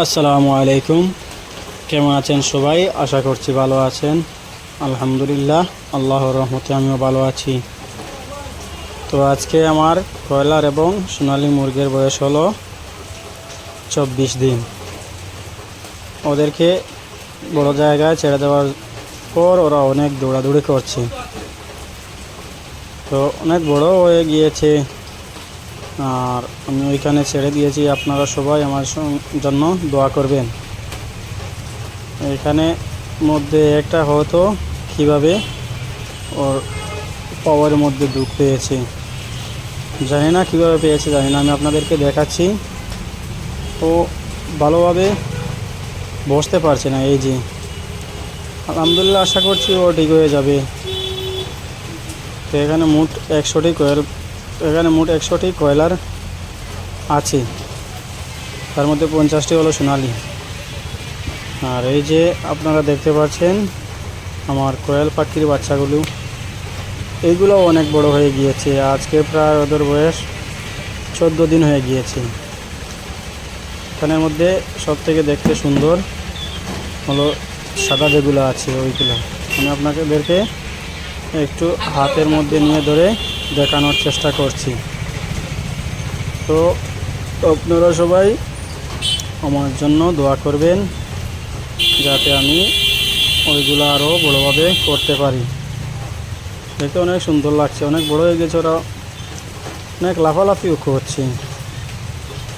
আসসালামু আলাইকুম। কেমন আছেন সবাই? আশা করছি ভালো আছেন। আলহামদুলিল্লাহ, আল্লাহর রহমতে আমিও ভালো আছি। তো আজকে আমার ব্রয়লার এবং সোনালী মুরগির বয়স হলো চব্বিশ দিন। ওদেরকে বড় জায়গায় ছেড়ে দেওয়ার পর ওরা অনেক দৌড়াদৌড়ি করছে। তো অনেক বড় হয়ে গিয়েছে। আর আমি ওইখানে ছেড়ে দিয়েছি আপনারা সবাই আমার জন্য দোয়া করবেন। এখানে মধ্যে একটা হয়তো কীভাবে ওর পাওয়ারের মধ্যে দুঃখ পেয়েছে। জানি না কীভাবে পেয়েছে, জানি না, আমি আপনাদেরকে দেখাচ্ছি। ও ভালোভাবে বসতে পারছে না, এই যে। আলহামদুলিল্লাহ, আশা করছি ও ঠিক হয়ে যাবে। তো এখানে মোট একশোটি কয়েল এখানে মোট একশোটি কয়লার আছে। তার মধ্যে পঞ্চাশটি হলো সোনালি। আর এই যে আপনারা দেখতে পাচ্ছেন, আমার কোয়েল পাখির বাচ্চাগুলো, এইগুলো অনেক বড় হয়ে গিয়েছে। আজকে প্রায় ওদের বয়স চোদ্দ দিন হয়ে গিয়েছে। এখানের মধ্যে সব থেকে দেখতে সুন্দর হলো সাদা যেগুলো আছে, ওইগুলো। আমি আপনাদেরকে একটু হাতের মধ্যে নিয়ে ধরে দেখানোর চেষ্টা করছি। তো আপনারা সবাই আমার জন্য দোয়া করবেন যাতে আমি ওইগুলো আরও বড়োভাবে করতে পারি। দেখতে অনেক সুন্দর লাগছে, অনেক বড় হয়ে গেছে ওরা। অনেক লাফালাফিও করছে।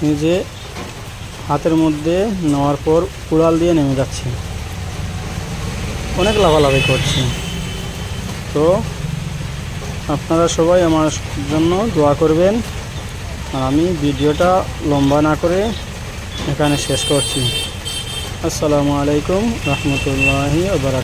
নিজে হাতের মধ্যে নেওয়ার পর কুড়াল দিয়ে নেমে যাচ্ছে। অনেক লাফালাফি করছে। তো আপনারা সবাই আমার জন্য দোয়া করবেন। আর আমি ভিডিওটা লম্বা না করে এখানে শেষ করছি। আসসালামু আলাইকুম রহমতুল্লাহি